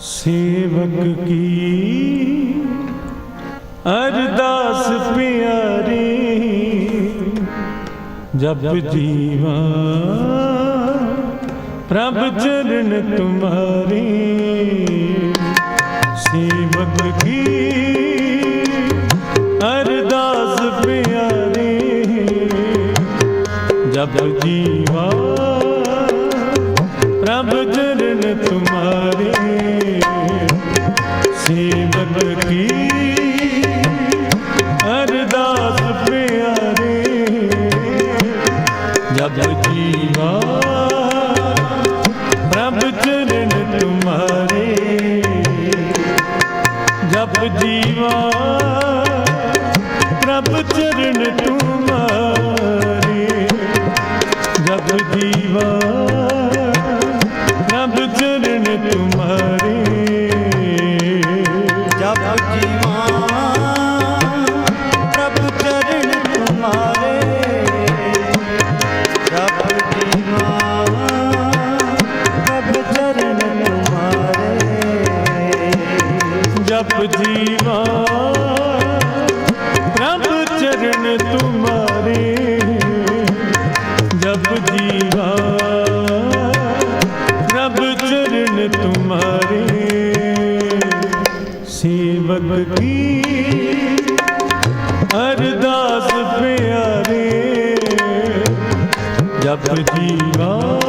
ਸੇਵਕ ਕੀ? ਅਰਦਾਸ ਪਿਆਰੀ ਜਪ ਜੀਵਾ ਪ੍ਰਭ ਚਰਨ ਤੁਮਾਰੇ। ਸੇਵਕ ਕੀ? ਅਰਦਾਸ ਪਿਆਰੀ ਜਪ ਜੀਵਾ ਪ੍ਰਭ ਚਰਨ ਤੁਮਾਰੇ। ਸੇਵਕ ਕੀ? ਅਰਦਾਸ ਪਿਆਰੇ, ਜਬ ਜੀਵਾ, ਪ੍ਰਭ ਚਰਨ ਤੁਮਾਰੇ। ਜਪ ਜੀਵਾ, ਪ੍ਰਭ ਚਰਨ ਤੁਮਾਰੇ। ਜਬ ਜੀਵਾ ਚਰਨ ਤੁਮਾਰੇ। ਜਪ ਜੀਵਾ ਪ੍ਰਭ ਚਰਨ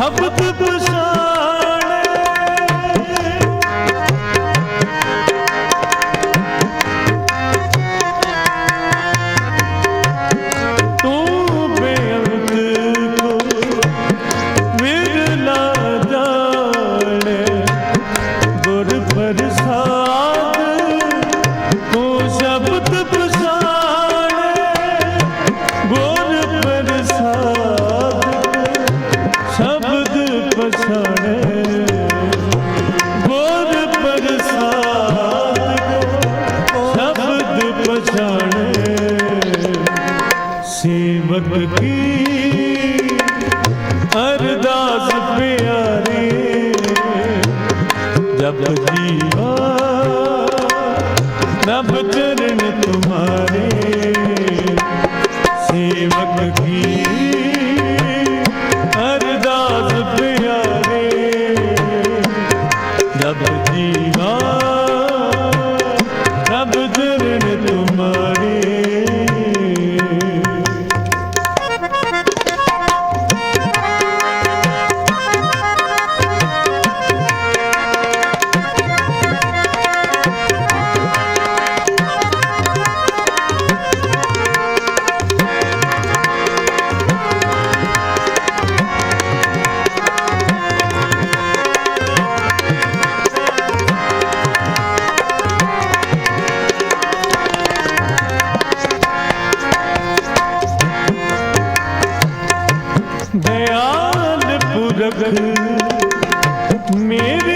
ਕੋ ਸੇਵਕ ਕੀ? ਅਰਦਾਸ ਪਿਆਰੇ। ਜਪ ਜੀਵਾ ਨਭ ਚਰਨ ਤੁਮਾਰੇ। ਸੇਵਕ ਕੀ? मेरे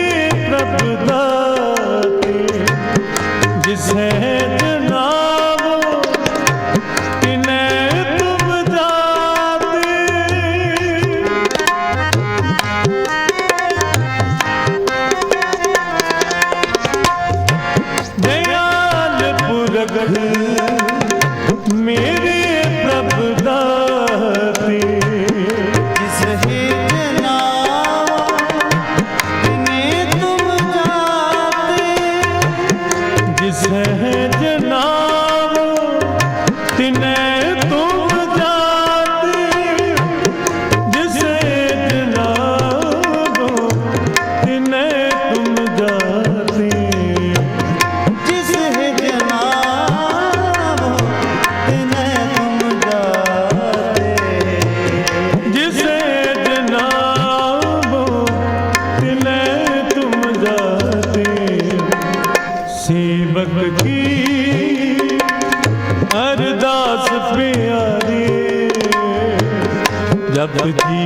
বুদ্ধি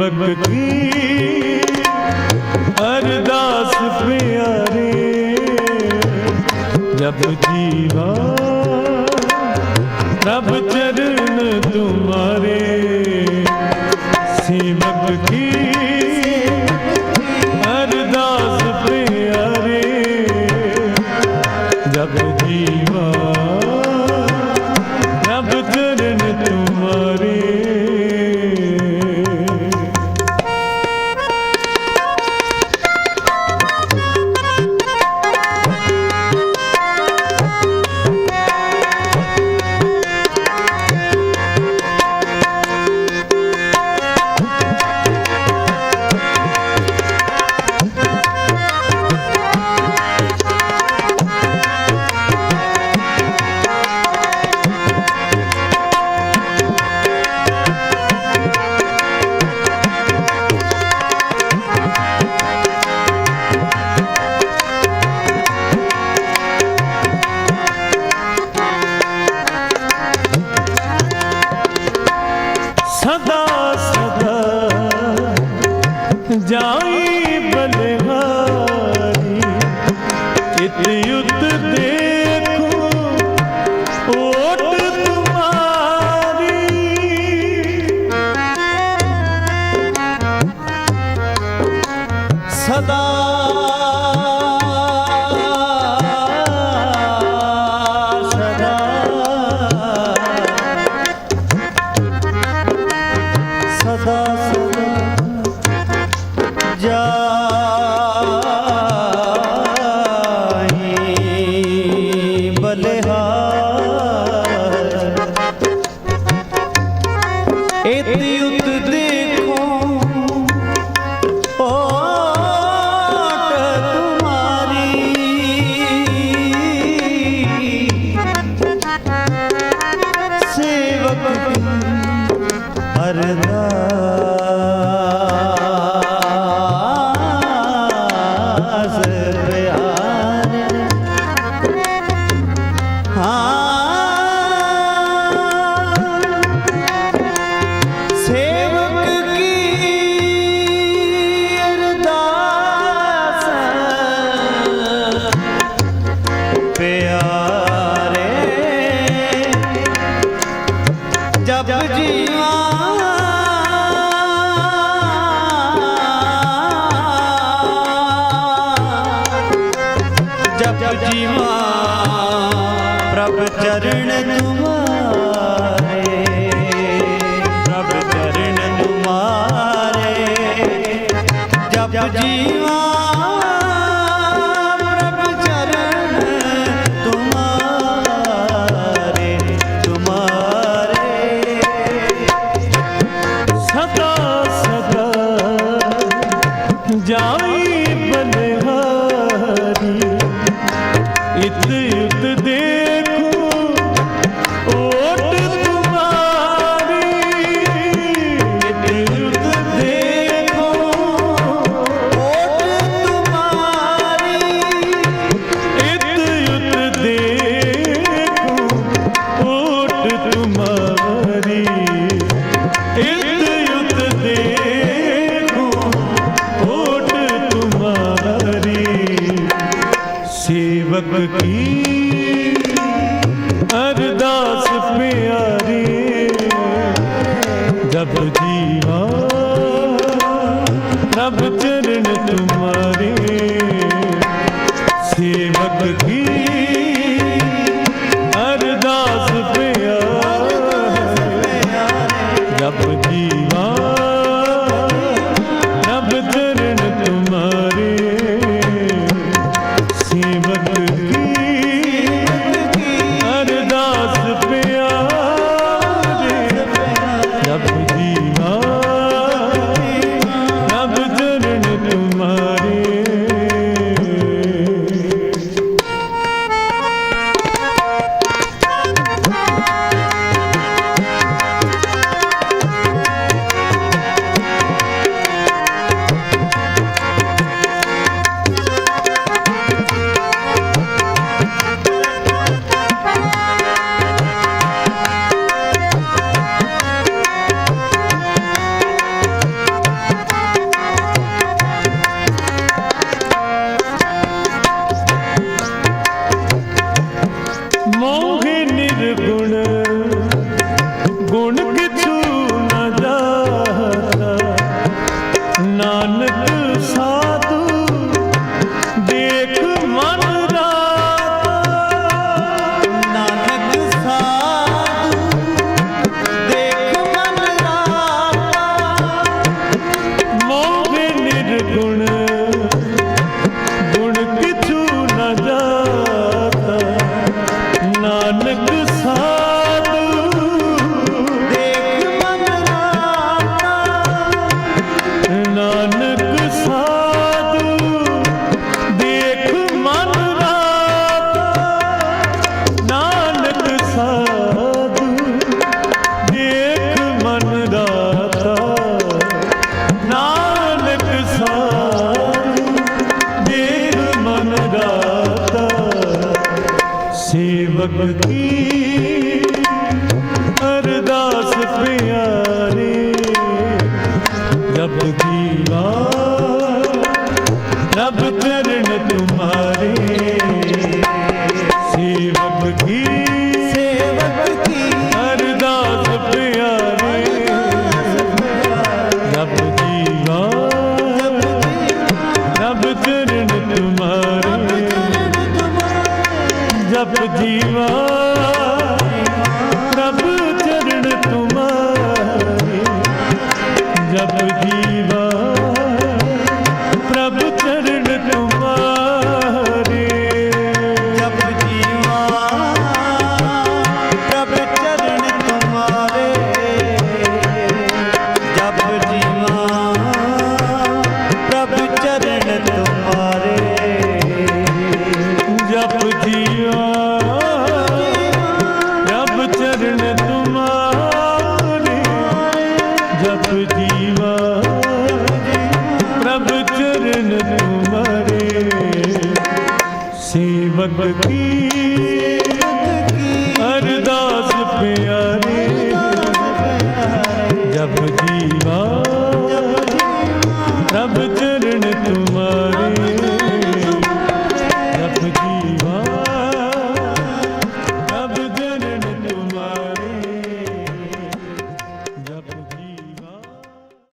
ਸੇਵਕ ਦੀ ਪਿਆਰੇ ਜਬ ਜੀਵਾ। ਰੱਬ ਚਰਨ ਤੁਮਾਰੇ। ਸੇਵਕ ਕੀ ಯುದ್ಧ चरण तुम्हारे प्रभु चरण तुम्हारे जब जीवा भक्ति ਸੇਵਕ चरण तुम्हारे सेवक की अरदास प्यार